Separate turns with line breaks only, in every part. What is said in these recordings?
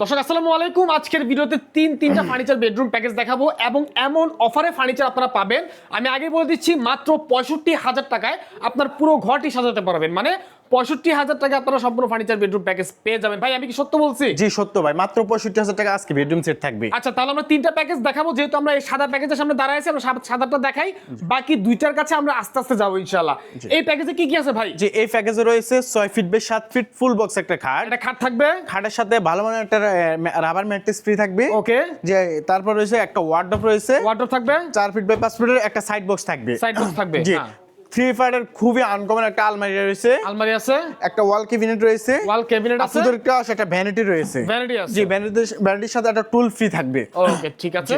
দর্শক আসসালামু আলাইকুম। আজকের ভিডিওতে তিন তিনটা ফার্নিচার বেডরুম প্যাকেজ দেখাবো এবং এমন অফারে ফার্নিচার আপনারা পাবেন। আমি আগে বলে দিচ্ছি মাত্র পঁয়ষট্টি হাজার টাকায় আপনার পুরো ঘরটি সাজাতে পারবেন। মানে পঁয়ষট্টি হাজার টাকা আপনারা সম্পূর্ণ ফার্নিচার বেডরুম প্যাকেজ পেয়ে যাবেন। ভাই আমি কি সত্য বলছি?
জি সত্য ভাই। মাত্র পঁয়ষট্টি হাজার টাকা আজকে বেডরুম সেট থাকবে।
আচ্ছা তাহলে আমরা তিনটা প্যাকেজ দেখাবো। যেহেতু আমরা এই সাদা প্যাকেজের সামনে দাঁড়ায় আছি আমরা সাদাটা দেখাই। বাকি দুইটার কাছে আমরা আস্তে আস্তে যাব ইনশাল্লাহ এই প্যাকেজে কি কি আছে ভাই?
যে এই প্যাকেজে রয়েছে ছয় ফিট বাই সাত ফিট ফুল বক্স একটা খাট।
একটা খাট থাকবে?
খাটের সাথে ভালো মানের একটা রাবার ম্যাট্রেস ফ্রি থাকবে।
ওকে।
যে তারপর রয়েছে একটা ওয়ার্ডরোব রয়েছে।
ওয়ার্ডরোব থাকবে?
চার ফিট বাই পাঁচ ফিটের একটা সাইড বক্স থাকবে।
সাইড বক্স থাকবে
জি।
হ্যাঁ।
থ্রি ফাইটার খুবই আনকমন একটা আলমারি রয়েছে।
আলমারি আছে।
একটা ওয়াল ক্যাবিনেট রয়েছে।
ওয়াল ক্যাবিনেট আছে।
আপনাদের একটা একটা ভ্যানিটি রয়েছে।
ভ্যানিটি আছে।
জি ভ্যানিটির ভ্যানিটির সাথে একটা টুল ফ্রি থাকবে।
ওকে ঠিক আছে।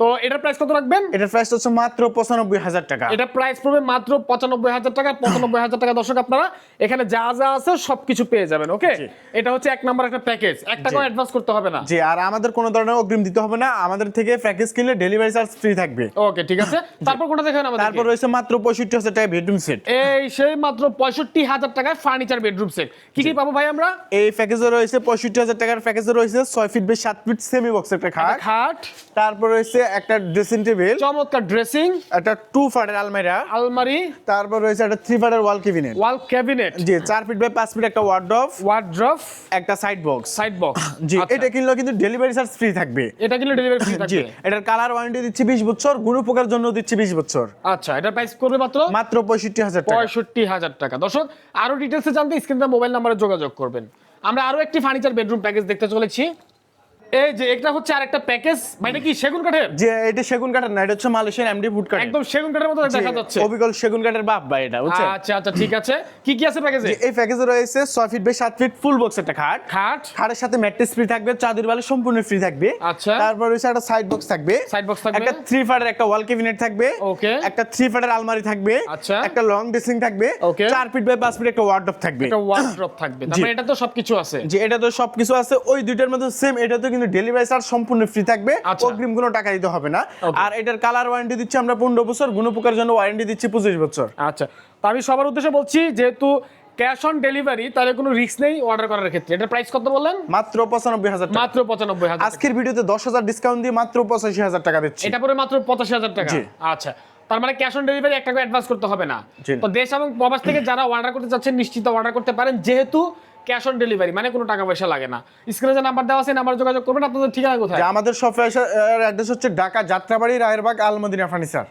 তো এটার প্রাইস কত রাখবেন?
এটার প্রাইস হচ্ছে মাত্র পঁচানব্বই হাজার টাকা।
এটা প্রাইস পড়বে মাত্র পঁচানব্বই হাজার টাকা পঁচানব্বই হাজার টাকা। দর্শক আপনারা এখানে যা যা আছে সবকিছু পেয়ে যাবেন ওকে এটা হচ্ছে এক নাম্বার একটা প্যাকেজ এক টাকা অ্যাডভান্স করতে হবে না।
জি আর আমাদের কোনো ধরনের অগ্রিম দিতে হবে না। আমাদের থেকে প্যাকেজ কিনলে ডেলিভারি চার্জ ফ্রি থাকবে।
ওকে ঠিক আছে। তারপর কোনটা দেখেন আমাদের
তারপর রয়েছে মাত্র পঁয়ষট্টি হাজার টাকা বেডরুম সেট
এই সেই মাত্র পঁয়ষট্টি হাজার টাকায় ফার্নিচার বেডরুম সেট কি কি পাবো ভাই আমরা?
এই প্যাকেজে রয়েছে পঁয়ষট্টি হাজার টাকার প্যাকেজে রয়েছে ছয় ফিট বাই সাত ফিট সেমি বক্স একটা খাট।
খাট।
তারপর রয়েছে একটা ড্রেসিং টেবিল
চমৎকার ড্রেসিং
একটা টু ফাটের আলমারিরা
আলমারি
তারপর রয়েছে একটা থ্রি ফাটের ওয়াল কেবিনেট
ওয়াল ক্যাবিনেট
জি চার ফিট বাই পাঁচ ফিট একটা ওয়ার্ড্রপ
ওয়ার্ড্রপ
একটা সাইড বক্স
সাইড বক্স
জি এটা কিনলেও কিন্তু ডেলিভারি চার্জ ফ্রি থাকবে।
এটা কিনলে ডেলিভারি ফ্রি
জি
থাকবে।
এটার কালার ওয়ারেন্টি দিচ্ছি বিশ বছর গুণপোকার জন্য দিচ্ছি বিশ বছর।
আচ্ছা এটার প্রাইস করবে মাত্র?
মাত্র পঁয়ষট্টি হাজার টাকা।
পঁয়ষট্টি হাজার টাকা। দর্শক আরও ডিটেলসে জানতে স্ক্রিনে মোবাইল নাম্বারে যোগাযোগ করবেন। আমরা আরও একটি ফার্নিচার বেডরুম প্যাকেজ দেখতে চলেছি। এই যে এটা হচ্ছে আরেকটা প্যাকেজ মানে কি সেগুন কাঠের?
যে এটা সেগুন কাঠের না এটা হচ্ছে মালয়েশিয়ান এমডি ফুড কাঠ
একদম সেগুন কাঠের মতো দেখা যাচ্ছে।
অবিকল সেগুন কাঠের বাপ ভাই এটা বুঝছেন?
আচ্ছা আচ্ছা ঠিক আছে। কি কি আছে প্যাকেজে
এই প্যাকেজে রয়েছে ছয় ফিট বাই সাত ফিট ফুল বক্স একটা খাট।
খাট।
খাটের সাথে ম্যাট্রেস ফ্রি থাকবে চাদর বালি সম্পূর্ণ ফ্রি থাকবে।
আচ্ছা।
তারপর রয়েছে একটা সাইড বক্স থাকবে।
সাইড বক্স থাকবে।
একটা থ্রি ফাটের একটা ওয়াল ক্যাবিনেট থাকবে।
Okay.
একটা থ্রি ফাটের আলমারি থাকবে।
আচ্ছা।
একটা লং ড্রেসিং থাকবে।
Okay.
চার ফিট বাই পাঁচ ফিট একটা ওয়ার্ডরোব থাকবে।
একটা ওয়ার্ড্রপ থাকবে। তার
জি।
মানে এটা তো সবকিছু আছে।
যে এটা তো সবকিছু আছে। ওই দুইটার মধ্যে সেম এটা তো কিন্তু ডেলিভারি চার্জ সম্পূর্ণ ফ্রি থাকবে।
আচ্ছা।
অগ্রিম কোনো টাকা দিতে হবে না। আর এটার কালার ওয়ারেন্টি দিচ্ছি আমরা পনেরো বছর গুণপোকার জন্য ওয়ারেন্টি দিচ্ছি পঁচিশ বছর।
আচ্ছা। তো আমি সবার উদ্দেশ্যে বলছি যেহেতু ক্যাশ অন ডেলিভারি তাহলে কোনো রিস্ক নেই অর্ডার করার ক্ষেত্রে। এটার প্রাইস কত বললেন?
মাত্র পঁচানব্বই হাজার
মাত্র পঁচানব্বই হাজার
আজকের ভিডিওতে দশ হাজার ডিসকাউন্ট দিয়ে মাত্র পঁচাশি হাজার টাকা দিচ্ছি।
এটা পরে মাত্র পঁচাশি হাজার টাকা। আচ্ছা। তার মানে ক্যাশ অন ডেলিভারি এক টাকা অ্যাডভান্স করতে হবে না। তো দেশ এবং প্রবাস থেকে যারা অর্ডার করতে চাচ্ছেন নিশ্চিত অর্ডার করতে পারেন। যেহেতু ক্যাশ অন ডেলিভারি মানে কোনো টাকা পয়সা লাগে না। স্ক্রিনে যে নাম্বার দেওয়া আছে নাম্বার যোগাযোগ করবেন, আপনাদের ঠিকানা কোথায়?
আমাদের সব অ্যাড্রেস হচ্ছে ঢাকা যাত্রাবাড়ি, রায়েরবাগ, আলমদিনা ফার্নিচার।